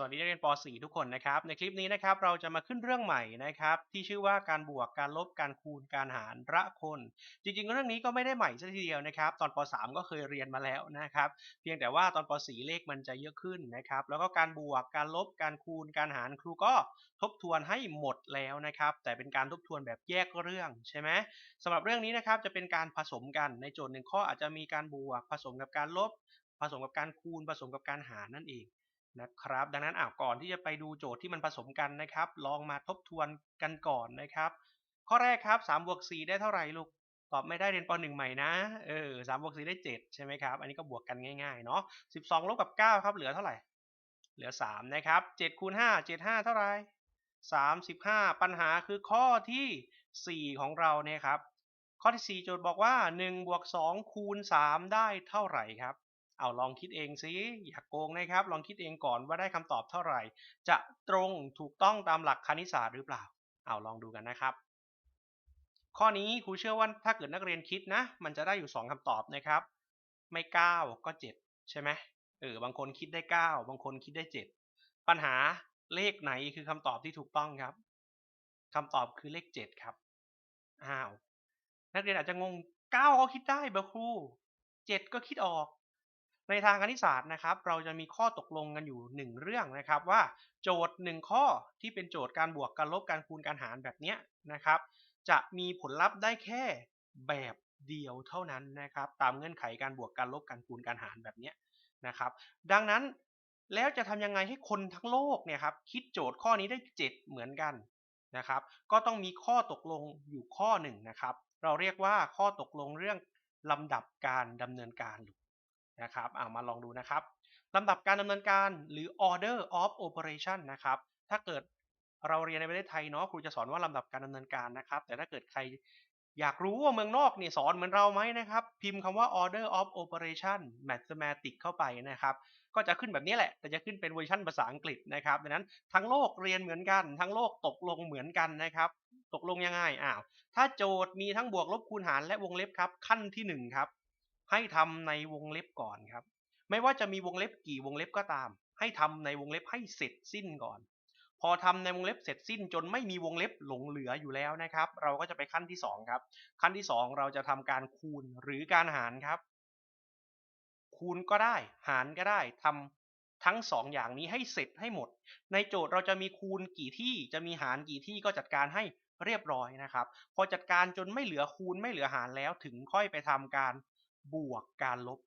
สวัสดีนักเรียนป .4 ทุกคนนะครับ ในคลิปนี้นะครับเราจะมาขึ้นเรื่องใหม่นะครับ ที่ชื่อว่าการบวกการลบการคูณการหารระคน จริงๆ เรื่องนี้ก็ไม่ได้ใหม่ซะทีเดียวนะครับ ตอนป .3 ก็เคยเรียนมาแล้วนะครับ เพียงแต่ว่าตอนป .4 เลขมันจะเยอะขึ้นนะครับ แล้วก็การบวกการลบการคูณการหารครูก็ทบทวนให้หมดแล้วนะครับ แต่เป็นการทบทวนแบบแยกเรื่องใช่ไหมสำหรับเรื่องนี้นะครับจะเป็นการผสมกันในโจทย์หนึ่งข้ออาจจะมีการบวกผสมกับการลบผสมกับการคูณผสมกับการหารนั่นเอง นะครับ ดังนั้นอ่าก่อนที่จะไปดูโจทย์ที่มันผสมกันนะครับ ลองมาทบทวนกันก่อนนะครับ ข้อแรกครับ3บวก4ได้เท่าไหร่ลูกตอบไม่ได้เรียนป .1 ใหม่นะ เออ3บวก4ได้7ใช่ไหมครับ อันนี้ก็บวกกันง่ายๆเนาะ12ลบกับ9ครับ เหลือเท่าไหร่ เหลือ3นะครับ7คูณ5 7 5เท่าไหร่35ปัญหาคือข้อที่4ของเราเนี่ยครับ ข้อที่4โจทย์บอกว่า1บวก2คูณ3ได้เท่าไหร่ครับ เอาลองคิดเองสิอย่ากโกงนะครับ ลองคิดเองก่อนว่าได้คำตอบเท่าไหร่ จะตรงถูกต้องตามหลักคณิตศาสตร์หรือเปล่า เอาลองดูกันนะครับ ข้อนี้ครูเชื่อว่าถ้าเกิดนักเรียนคิดนะ มันจะได้อยู่ 2คำตอบนะครับ ไม่ 9 ก็ 7 ใช่ไหมเออบางคนคิดได้ 9 บางคนคิดได้ 7 ปัญหาเลขไหนคือคำตอบที่ถูกต้องครับคำตอบคือเลข 7 ครับอ้าวนักเรียนอาจจะงง 9 ก็คิดได้บอร์ครู 7 ก็คิดออก ในทางคณิตศาสตร์นะครับ เราจะมีข้อตกลงกันอยู่หนึ่งเรื่องนะครับว่าโจทย์หนึ่งข้อที่เป็นโจทย์การบวกการลบการคูณการหารแบบนี้นะครับ จะมีผลลัพธ์ได้แค่แบบเดียวเท่านั้นนะครับ ตามเงื่อนไขการบวกการลบการคูณการหารแบบนี้นะครับ ดังนั้นแล้วจะทำยังไงให้คนทั้งโลกเนี่ยครับคิดโจทย์ข้อนี้ได้ 7 เหมือนกันนะครับ ก็ต้องมีข้อตกลงอยู่ข้อหนึ่งนะครับ เราเรียกว่าข้อตกลงเรื่องลำดับการดำเนินการ นะครับเอามาลองดูนะครับลำดับการดำเนินการหรือ order of operation นะครับถ้าเกิดเราเรียนในประเทศไทยเนาะครูจะสอนว่าลำดับการดำเนินการนะครับ แต่ถ้าเกิดใครอยากรู้ว่าเมืองนอกเนี่ยสอนเหมือนเราไหมนะครับ พิมพ์คำว่า order of operation mathematics เข้าไปนะครับ ก็จะขึ้นแบบนี้แหละ แต่จะขึ้นเป็นเวอร์ชันภาษาอังกฤษนะครับดังนั้นทั้งโลกเรียนเหมือนกัน ทั้งโลกตกลงเหมือนกันนะครับ ตกลงยังไงอ้าวถ้าโจทย์มีทั้งบวกลบคูณหารและวงเล็บครับ ขั้นที่1ครับ ให้ทำในวงเล็บก่อนครับ ไม่ว่าจะมีวงเล็บกี่วงเล็บก็ตาม ให้ทำในวงเล็บให้เสร็จสิ้นก่อน พอทำในวงเล็บเสร็จสิ้นจนไม่มีวงเล็บหลงเหลืออยู่แล้วนะครับ เราก็จะไปขั้นที่2ครับ ขั้นที่ 2 เราจะทำการคูณหรือการหารครับ คูณก็ได้ หารก็ได้ทำทั้ง 2 อย่างนี้ให้เสร็จให้หมด ในโจทย์เราจะมีคูณกี่ที่จะมีหารกี่ที่ก็จัดการให้เรียบร้อยนะครับ พอจัดการจนไม่เหลือคูณไม่เหลือหารแล้วถึงค่อยไปทำการ บวกการลบ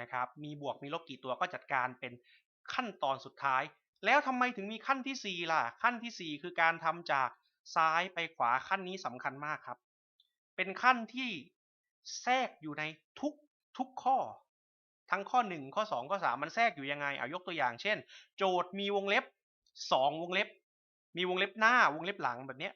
นะครับ มีบวกมีลบกี่ตัวก็จัดการเป็นขั้นตอนสุดท้าย แล้วทำไมถึงมีขั้นที่ 4 ล่ะ ขั้นที่ 4 คือการทำจากซ้ายไปขวาขั้นนี้สำคัญมากครับ เป็นขั้นที่แทรกอยู่ในทุกทุกข้อ ทั้งข้อ 1 ข้อ 2 ข้อ 3 มันแทรกอยู่ยังไง เอายกตัวอย่างเช่น โจทย์มีวงเล็บ 2 วงเล็บ มีวงเล็บหน้าวงเล็บหลังแบบนี้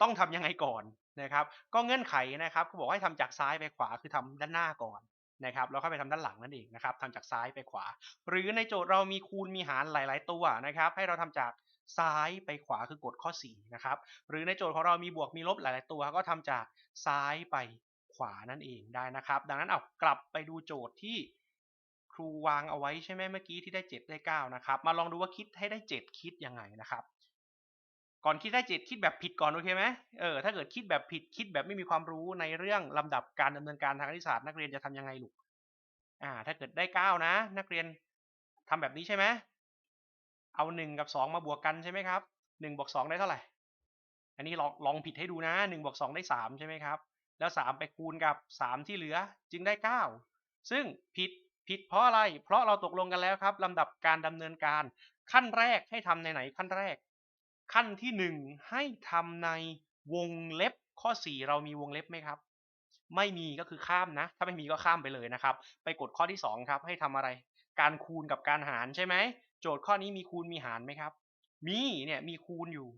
ต้องทำยังไงก่อน นะครับ ก็เงื่อนไขนะครับเขาบอกให้ทำจากซ้ายไปขวาคือทำด้านหน้าก่อนนะครับแล้วค่อยไปทำด้านหลังนั่นเองนะครับทำจากซ้ายไปขวา หรือในโจทย์เรามีคูณมีหารหลาย ๆ ตัวนะครับ ให้เราทำจากซ้ายไปขวาคือกฎข้อ4นะครับหรือในโจทย์ของเรามีบวกมีลบหลาย ๆ ตัว ก็ทำจากซ้ายไปขวานั่นเองได้นะครับ ดังนั้นเอากลับไปดูโจทย์ที่ครูวางเอาไว้ใช่ไหมเมื่อกี้ที่ได้ 7 ได้ 9 นะครับ มาลองดูว่าคิดให้ได้ 7 คิดยังไงนะครับ ก่อนคิดได้7คิดแบบผิดก่อนโอเคไหมเออถ้าเกิดคิดแบบผิดคิดแบบไม่มีความรู้ในเรื่องลำดับการดำเนินการทางคณิตศาสตร์นักเรียนจะทำยังไงลูกอ่า ถ้าเกิดได้9นะ นักเรียนทำแบบนี้ใช่ไหมเอา1กับ2มาบวกกันใช่ไหมครับ1บวก2ได้เท่าไหร่ อันนี้ลองลองผิดให้ดูนะ1บวก2ได้3ใช่ไหมครับ แล้ว3ไปคูณกับ3ที่เหลือจึงได้9ซึ่งผิดผิดเพราะอะไร เพราะเราตกลงกันแล้วครับลำดับการดำเนินการขั้นแรกให้ทำในไหนขั้นแรก ขั้นที่ 1 ให้ทำในวงเล็บข้อ 4 เรามีวงเล็บไหมครับ ไม่มีก็คือข้ามนะ ถ้าไม่มีก็ข้ามไปเลยนะครับ ไปกดข้อที่ 2 ครับ ให้ทำอะไร การคูณกับการหารใช่ไหม โจทย์ข้อนี้มีคูณมีหารไหมครับ มีเนี่ยมีคูณอยู่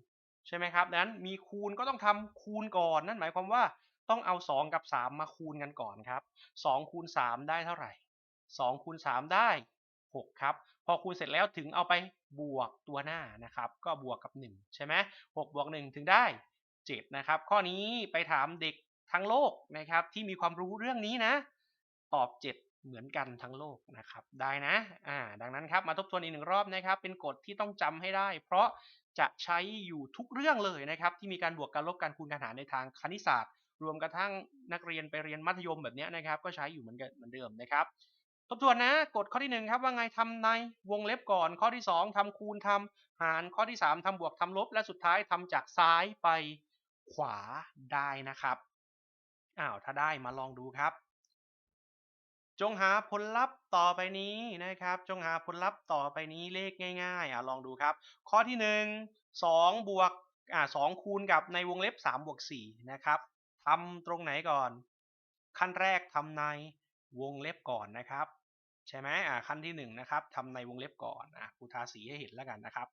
ใช่ไหมครับดังนั้นมีคูณก็ต้องทำคูณก่อน นั่นหมายความว่าต้องเอา 2 กับ 3 มาคูณกันก่อนครับ2คูณ3ได้เท่าไหร่2คูณ3ได้6ครับ พอคูณเสร็จแล้วถึงเอาไป บวกตัวหน้านะครับ ก็บวกกับ 1 ใช่ไหม6บวก 1 ถึงได้ 7 นะครับ ข้อนี้ไปถามเด็กทั้งโลกนะครับ ที่มีความรู้เรื่องนี้นะ ตอบ 7 เหมือนกันทั้งโลกนะครับ ได้นะอ่าดังนั้นครับมาทบทวนอีกหนึ่งรอบนะครับ เป็นกฎที่ต้องจำให้ได้ เพราะจะใช้อยู่ทุกเรื่องเลยนะครับ ที่มีการบวกการลบการคูณการหารในทางคณิตศาสตร์ รวมกระทั่งนักเรียนไปเรียนมัธยมแบบนี้นะครับ ก็ใช้อยู่เหมือนกันเหมือนเดิมนะครับ ทบทวนนะกฎข้อที่หนึ่งครับว่าไงทำในวงเล็บก่อน ข้อที่สองทำคูณทำหารข้อที่สามทำบวกทำลบและสุดท้ายทำจากซ้ายไปขวาได้นะครับอ้าวถ้าได้มาลองดูครับ จงหาผลลัพธ์ต่อไปนี้นะครับ จงหาผลลัพธ์ต่อไปนี้เลขง่ายๆอะลองดูครับ ข้อที่หนึ่งสองบวกอ่าสองคูณกับในวงเล็บสามบวกสี่นะครับทำตรงไหนก่อน ขั้นแรกทำในวงเล็บก่อนนะครับ ใช่ไหมอ่าขั้นที่หนึ่งนะครับทำในวงเล็บก่อนอะครูทาสีให้เห็นแล้วกันนะครับ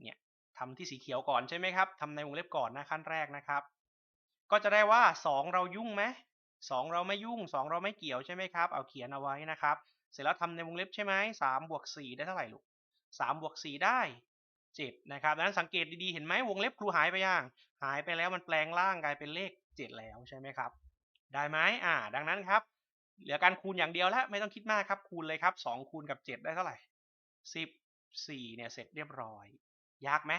เนี่ยทำที่สีเขียวก่อนใช่ไหมครับทำในวงเล็บก่อนนะขั้นแรกนะครับ ก็จะได้ว่า 2 เรายุ่งไหมสองเราไม่ยุ่ง 2 เราไม่เกี่ยวใช่ไหมครับเอาเขียนเอาไว้นะครับ เสร็จแล้วทำในวงเล็บใช่ไหมสามบวกสี่ได้เท่าไหร่ลูกสามบวกสี่ได้เจ็ดนะครับดังนั้นสังเกตดีๆเห็นไหมวงเล็บครูหายไปยังหายไปแล้วมันแปลงร่างกลายเป็นเลขเจ็ดแล้วใช่ไหมครับ ได้ไหมอ่า ดังนั้นครับ เหลือการคูณอย่างเดียวแล้วไม่ต้องคิดมากครับคูณเลยครับสองคูณกับเจ็ดได้เท่าไหร่สิบสี่เนี่ยเสร็จเรียบร้อย ยากไหม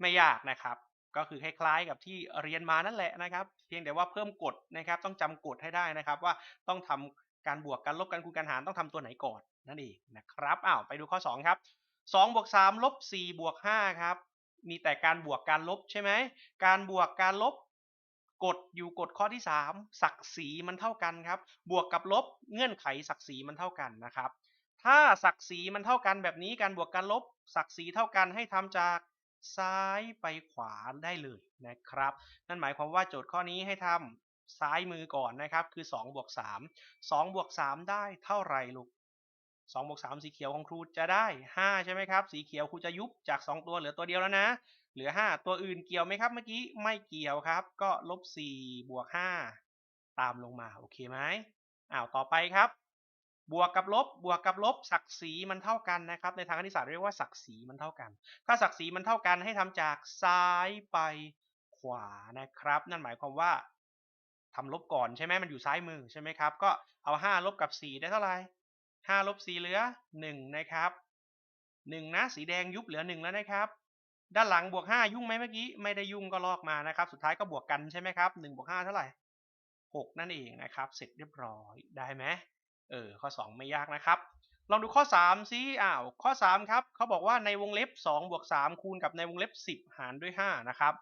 ไม่ยากนะครับ ก็คือคล้ายๆกับที่เรียนมานั่นแหละนะครับ เพียงแต่ว่าเพิ่มกฎนะครับ ต้องจำกฎให้ได้นะครับ ว่าต้องทำการบวกการลบการคูณการหารต้องทำตัวไหนก่อนนั่นเองนะครับอ้าวไปดูข้อ 2 ครับ2บวก3ลบ4บวก5ครับมีแต่การบวกการลบใช่ไหมการบวกการลบ กฎอยู่กฎข้อที่ 3 ศักดิ์ศรีมันเท่ากันครับ บวกกับลบเงื่อนไขศักดิ์ศรีมันเท่ากันนะครับ ถ้าศักดิ์ศรีมันเท่ากันแบบนี้การบวกการลบ ศักดิ์ศรีเท่ากันให้ทำจากซ้ายไปขวาได้เลยนะครับ นั่นหมายความว่าโจทย์ข้อนี้ให้ทำซ้ายมือก่อนนะครับ คือ2บวก3 2บวก3ได้เท่าไหร่ลูก2บวก3สีเขียวของครูจะได้ 5 ใช่ไหมครับ สีเขียวครูจะยุบจาก 2 ตัวเหลือตัวเดียวแล้วนะ เหลือ 5 ตัวอื่นเกี่ยวไหมครับเมื่อกี้ไม่เกี่ยวครับ ก็ลบ4บวก5ตามลงมาโอเคไหมอ้าวต่อไปครับ บวกกับลบบวกกับลบศักดิ์ศรีมันเท่ากันนะครับ ในทางคณิตศาสตร์เรียกว่าศักดิ์ศรีมันเท่ากัน ถ้าศักดิ์ศรีมันเท่ากันให้ทำจากซ้ายไปขวานะครับ นั่นหมายความว่าทำลบก่อนใช่ไหมมันอยู่ซ้ายมือใช่ไหมครับ ก็เอา 5 ลบกับ 4 ได้เท่าไหร่5ลบ4เหลือ 1 นะครับ 1 นะสีแดงยุบเหลือ 1 แล้วนะครับ ด้านหลังบวก5ยุ่งไหมเมื่อกี้ไม่ได้ยุ่งก็ลอกมานะครับ สุดท้ายก็บวกกันใช่ไหมครับ1บวก5เท่าไหร่6นั่นเองนะครับ เสร็จเรียบร้อยได้ไหมเออข้อ 2 ไม่ยากนะครับ ลองดูข้อ3ซิอ้าวข้อ3ครับเขาบอกว่าในวงเล็บ2บวก3คูณกับในวงเล็บ 10 หารด้วย5นะครับ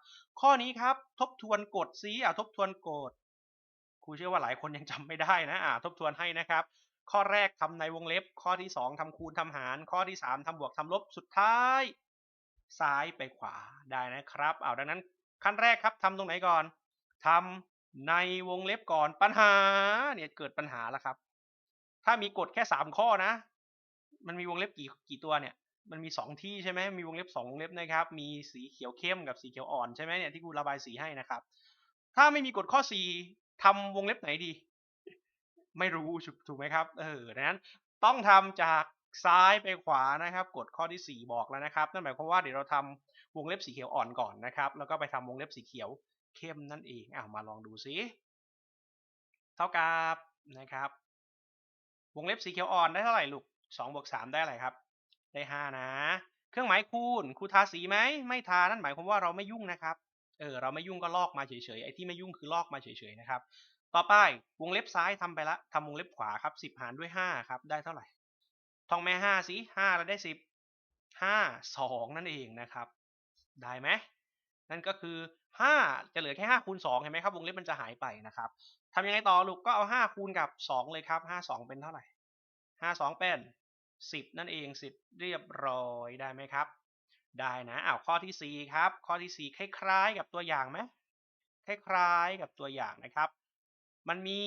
ข้อนี้ครับทบทวนกฎซิอ่าทบทวนกฎครูเชื่อว่าหลายคนยังจำไม่ได้นะอ่าทบทวนให้นะครับ ข้อแรกทำในวงเล็บ ข้อที่ 2ทำคูณทำหาร ข้อที่ 3ทำบวกทำลบสุดท้าย ซ้ายไปขวาได้นะครับ เอาดังนั้นขั้นแรกครับทำตรงไหนก่อนทำในวงเล็บก่อนปัญหาเนี่ยเกิดปัญหาแล้วครับ ถ้ามีกฎแค่สามข้อนะ มันมีวงเล็บกี่กี่ตัวเนี่ย มันมีสองที่ใช่ไหมมีวงเล็บสองวงเล็บนะครับ มีสีเขียวเข้มกับสีเขียวอ่อนใช่ไหมเนี่ยที่กูระบายสีให้นะครับ ถ้าไม่มีกฎข้อสี่ทำวงเล็บไหนดี ไม่รู้ถูกไหมครับ เออดังนั้นต้องทำจาก ซ้ายไปขวานะครับกฎข้อที่สี่บอกแล้วนะครับ นั่นหมายความว่าเดี๋ยวเราทำวงเล็บสีเขียวอ่อนก่อนนะครับ แล้วก็ไปทำวงเล็บสีเขียวเข้มนั่นเองอะมาลองดูซิเท่ากับนะครับ วงเล็บสีเขียวอ่อนได้เท่าไหร่ลูกสองบวกสามได้อะไรครับ ได้ห้านะ เครื่องหมายคูณครูทาสีไหมไม่ทานั่นหมายความว่าเราไม่ยุ่งนะครับเออเราไม่ยุ่งก็ลอกมาเฉยๆไอ้ที่ไม่ยุ่งคือลอกมาเฉยๆนะครับต่อไปวงเล็บซ้ายทำไปละทำวงเล็บขวาครับสิบหารด้วยห้าครับ ได้เท่าไหร่ ท่องแม่ห้าสิห้าเราได้สิบห้าสองนั่นเองนะครับ ได้ไหมนั่นก็คือห้าจะเหลือแค่ห้าคูณสองเห็นไหมครับวงเล็บมันจะหายไปนะครับทำยังไงต่อลูกก็เอาห้าคูณกับสองเลยครับห้าสองเป็นเท่าไหร่ห้าสองเป็นสิบนั่นเองสิบเรียบร้อยได้ไหมครับ ได้นะอ้าวข้อที่สี่ครับ ข้อที่สี่คล้ายๆ กับตัวอย่างไหมคล้ายๆกับตัวอย่างนะครับ มันมี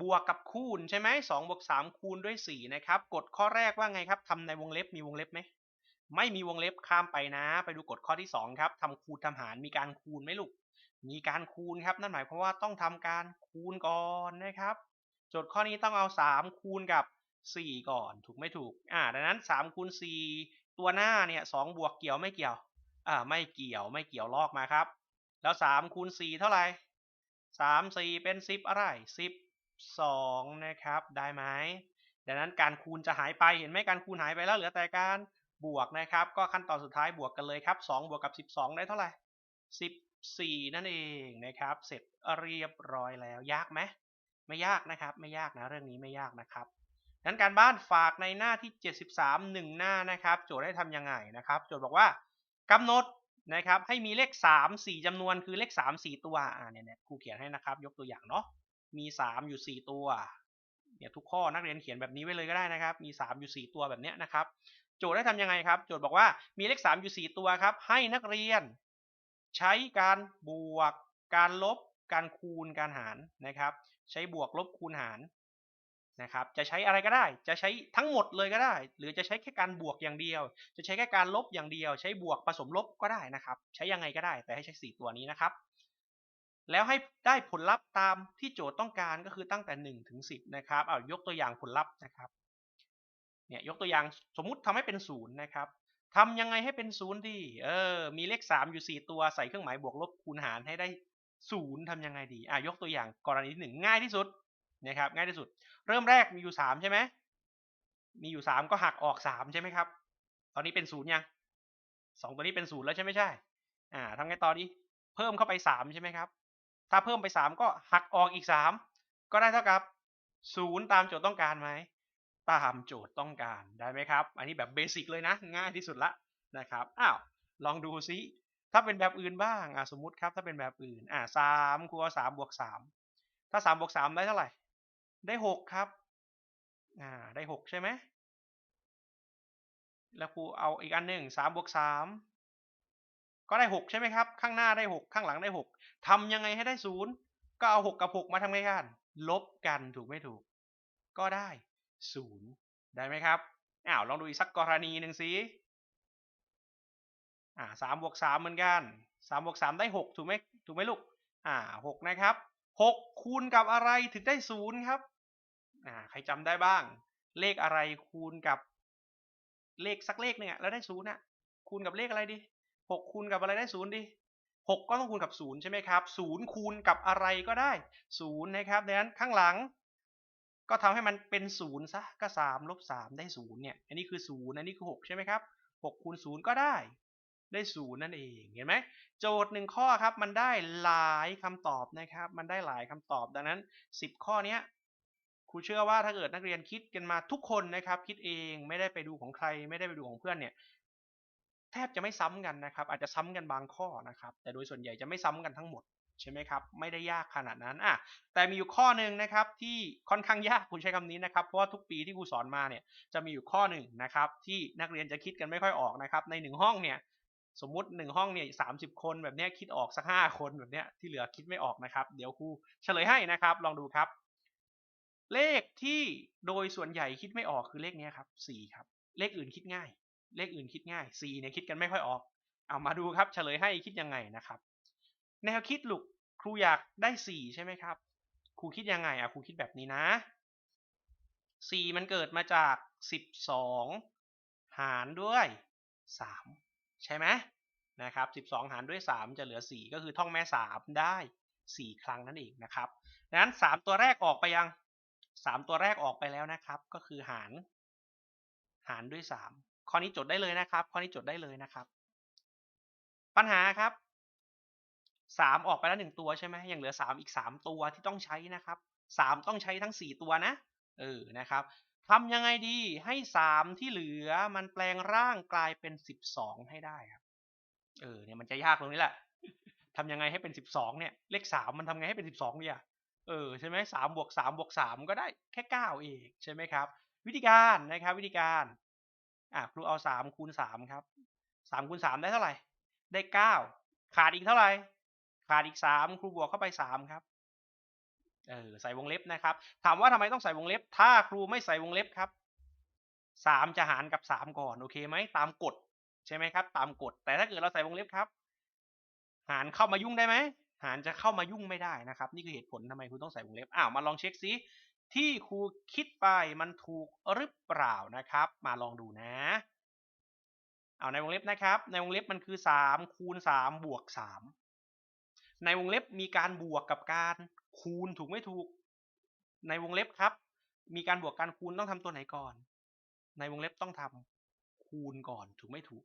บวกกับคูณใช่ไหมสองบวกสามคูณด้วยสี่นะครับ กฎข้อแรกว่าไงครับทำในวงเล็บมีวงเล็บไหมไม่มีวงเล็บข้ามไปนะ ไปดูกฎข้อที่สองครับทำคูณทำหารมีการคูณไหมลูก มีการคูณครับนั่นหมายความว่าต้องทำการคูณก่อนนะครับ โจทย์ข้อนี้ต้องเอา 3 คูณกับ 4 ก่อนถูกไม่ถูกอ่าดังนั้น3คูณ4ตัวหน้าเนี่ย2บวกเกี่ยวไม่เกี่ยวอ่าไม่เกี่ยวไม่เกี่ยวลอกมาครับ แล้ว3คูณ4เท่าไหร่3 4เป็น 10 อะไร 10 12 นะครับ ได้ไหมดังนั้นการคูณจะหายไปเห็นไหมการคูณหายไปแล้วเหลือแต่การบวกนะครับ ก็ขั้นตอนสุดท้ายบวกกันเลยครับ 2 บวกกับ 12 ได้เท่าไหร่14 นั่นเองนะครับ เสร็จเรียบร้อยแล้วยากไหมไม่ยากนะครับ ไม่ยากนะเรื่องนี้ไม่ยากนะครับนั้นการบ้านฝากในหน้าที่ 73หนึ่งหน้านะครับ โจทย์ให้ทำยังไงนะครับ โจทย์บอกว่ากำหนดนะครับให้มีเลข 3 4จำนวนคือเลข 3 4 ตัวอ่าเนี่ยครูเขียนให้นะครับ ยกตัวอย่างเนาะ มี3อยู่4ตัวเนี่ยทุกข้อนักเรียนเขียนแบบนี้ไว้เลยก็ได้นะครับ มี3อยู่4ตัวแบบเนี้ยนะครับ โจทย์ได้ทำยังไงครับ โจทย์บอกว่ามีเลข3อยู่4ตัวครับ ให้นักเรียน ใช้การบวก การลบ การคูณการหารนะครับ ใช้บวกลบคูณหารนะครับ จะใช้อะไรก็ได้ จะใช้ทั้งหมดเลยก็ได้ หรือจะใช้แค่การบวกอย่างเดียว จะใช้แค่การลบอย่างเดียว ใช้บวกผสมลบก็ได้นะครับ ใช้ยังไงก็ได้ แต่ให้ใช้ 4 ตัวนี้นะครับ แล้วให้ได้ผลลัพธ์ตามที่โจทย์ต้องการก็คือตั้งแต่1ถึง10นะครับเอายกตัวอย่างผลลัพธ์นะครับเนี่ยยกตัวอย่างสมมุติทำให้เป็นศูนย์นะครับทำยังไงให้เป็นศูนย์ดีเออมีเลข 3 อยู่ 4 ตัวใส่เครื่องหมายบวกลบคูณหารให้ได้ศูนย์ทำยังไงดีอะยกตัวอย่างกรณีที่หนึ่งง่ายที่สุดนะครับง่ายที่สุด เริ่มแรกมีอยู่3ใช่ไหมมีอยู่ 3 ก็หักออก3ใช่ไหมครับ ตอนนี้เป็นศูนย์ยังสองตัวนี้เป็นศูนย์แล้วใช่ไหมใช่อ่าทำไงต่อดีเพิ่มเข้าไป3ใช่ไหมครับ ถ้าเพิ่มไป3ก็หักออกอีก3ก็ได้เท่ากับ0ตามโจทย์ต้องการไหมตามโจทย์ต้องการได้ไหมครับ อันนี้แบบเบสิกเลยนะ ง่ายที่สุดละนะครับอ้าวลองดูซิถ้าเป็นแบบอื่นบ้างอ่าสมมติครับถ้าเป็นแบบอื่นอ่าสามครูเอาสามบวกสามถ้าสามบวกสามได้เท่าไหร่ ได้หกครับอ่าได้หกใช่ไหมแล้วครูเอาอีกอันหนึ่งสามบวกสาม ก็ได้หกใช่ไหมครับ ข้างหน้าได้หกข้างหลังได้หกทำยังไงให้ได้ศูนย์ก็เอาหกกับหกมาทำไงกัน ลบกันถูกไม่ถูก ก็ได้ศูนย์ได้ไหมครับอ้าวลองดูอีกสักกรณีหนึ่งสิอ่าสามบวกสามเหมือนกันสามบวกสามได้หกถูกไหมถูกไหมลูกอ่าหกนะครับหกคูณกับอะไรถึงได้ศูนย์ครับอ่าใครจำได้บ้าง เลขอะไรคูณกับเลขสักเลขหนึ่งอะแล้วได้ศูนย์อะคูณกับเลขอะไรดี หกคูณกับอะไรได้ศูนย์ดีหกก็ต้องคูณกับศูนย์ใช่ไหมครับศูนย์คูณกับอะไรก็ได้ศูนย์นะครับดังนั้นข้างหลัง ก็ทำให้มันเป็นศูนย์ซะก็สามลบสามได้ศูนย์เนี่ยอันนี้คือศูนย์อันนี้คือหกใช่ไหมครับหกคูณศูนย์ก็ได้ได้ศูนย์นั่นเองเห็นไหมโจทย์หนึ่งข้อครับมันได้หลายคำตอบนะครับ มันได้หลายคำตอบดังนั้นสิบข้อเนี้ยครูเชื่อว่าถ้าเกิดนักเรียนคิดกันมาทุกคนนะครับ คิดเองไม่ได้ไปดูของใคร ไม่ได้ไปดูของเพื่อนเนี่ย แทบจะไม่ซ้ำกันนะครับ อาจจะซ้ำกันบางข้อนะครับ แต่โดยส่วนใหญ่จะไม่ซ้ำกันทั้งหมดใช่ไหมครับ ไม่ได้ยากขนาดนั้นอะแต่มีอยู่ข้อหนึ่งนะครับที่ค่อนข้างยากครูใช้คำนี้นะครับ เพราะว่าทุกปีที่ครูสอนมาเนี่ยจะมีอยู่ข้อหนึ่งนะครับ ที่นักเรียนจะคิดกันไม่ค่อยออกนะครับ ในหนึ่งห้องเนี่ยสมมุติหนึ่งห้องเนี่ยสามสิบคนแบบนี้คิดออกสักห้าคนแบบเนี้ยที่เหลือคิดไม่ออกนะครับ เดี๋ยวครูเฉลยให้นะครับ ลองดูครับ เลขที่โดยส่วนใหญ่คิดไม่ออกคือเลขนี้ครับสี่ครับ เลขอื่นคิดง่าย เลขอื่นคิดง่ายสี่เนี่ยคิดกันไม่ค่อยออก เอามาดูครับเฉลยให้คิดยังไงนะครับ แนวคิดลูกครูอยากได้สี่ใช่ไหมครับ ครูคิดยังไงอะครูคิดแบบนี้นะสี่มันเกิดมาจากสิบสองหารด้วยสามใช่ไหมนะครับสิบสองหารด้วยสามจะเหลือสี่ก็คือท่องแม่สามได้สี่ครั้งนั่นเองนะครับดังนั้นสามตัวแรกออกไปยังสามตัวแรกออกไปแล้วนะครับ ก็คือหาร หารด้วยสาม ข้อนี้จดได้เลยนะครับ ข้อนี้จดได้เลยนะครับ ปัญหาครับสามออกไปแล้วหนึ่งตัวใช่ไหมยังเหลือสามอีกสามตัวที่ต้องใช้นะครับสามต้องใช้ทั้งสี่ตัวนะ เออนะครับทำยังไงดีให้สามที่เหลือมันแปลงร่างกลายเป็นสิบสองให้ได้ครับ เออเนี่ยมันจะยากตรงนี้แหละทำยังไงให้เป็นสิบสองเนี่ย เลขสามมันทำไงให้เป็นสิบสองเนี่ยเออใช่ไหมสามบวกสามบวกสามก็ได้แค่เก้าเองใช่ไหมครับ วิธีการนะครับ วิธีการ อะครูเอาสามคูณสามครับสามคูณสามได้เท่าไหร่ ได้เก้าขาดอีกเท่าไหร่ ขาดอีกสามครูบวกเข้าไปสามครับเออใส่วงเล็บนะครับ ถามว่าทำไมต้องใส่วงเล็บ ถ้าครูไม่ใส่วงเล็บครับสามจะหารกับสามก่อนโอเคไหมตามกฎใช่ไหมครับ ตามกฎแต่ถ้าเกิดเราใส่วงเล็บครับ หารเข้ามายุ่งได้ไหมหารจะเข้ามายุ่งไม่ได้นะครับ นี่คือเหตุผลทำไมครูต้องใส่วงเล็บอ้าวมาลองเช็คซิ ที่ครูคิดไปมันถูกหรือเปล่านะครับ มาลองดูนะ เอาในวงเล็บนะครับ ในวงเล็บมันคือสามคูณสามบวกสามในวงเล็บมีการบวกกับการคูณถูกไม่ถูก ในวงเล็บครับ มีการบวกการคูณต้องทำตัวไหนก่อน ในวงเล็บต้องทำคูณก่อนถูกไม่ถูก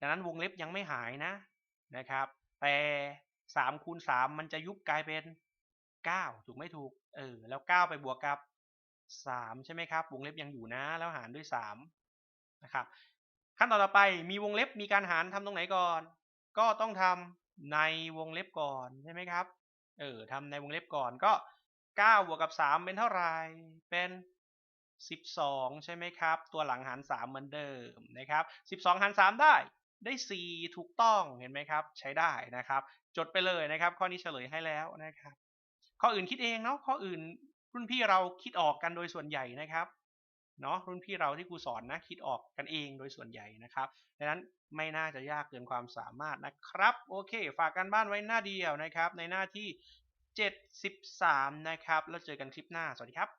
ดังนั้นวงเล็บยังไม่หายนะนะครับ แต่สามคูณสามมันจะยุบกลายเป็นเก้าถูกไม่ถูก เออแล้วเก้าไปบวกกับสามใช่ไหมครับ วงเล็บยังอยู่นะ แล้วหารด้วยสามนะครับขั้นตอนต่อไปมีวงเล็บมีการหารทำตรงไหนก่อน ก็ต้องทำในวงเล็บก่อนใช่ไหมครับเออทำในวงเล็บก่อนก็เก้าบวกกับสามเป็นเท่าไหร่เป็นสิบสองใช่ไหมครับ ตัวหลังหารสามเหมือนเดิมนะครับสิบสองหารสามได้ได้สี่ถูกต้องเห็นไหมครับ ใช้ได้นะครับ จดไปเลยนะครับ ข้อนี้เฉลยให้แล้วนะครับ ข้ออื่นคิดเองเนาะข้ออื่นรุ่นพี่เราคิดออกกันโดยส่วนใหญ่นะครับเนาะรุ่นพี่เราที่ครูสอนนะคิดออกกันเองโดยส่วนใหญ่นะครับดังนั้นไม่น่าจะยากเกินความสามารถนะครับ โอเค ฝากกันบ้านไว้หน้าเดียวนะครับ ในหน้าที่ 73 นะครับ แล้วเจอกันคลิปหน้า สวัสดีครับ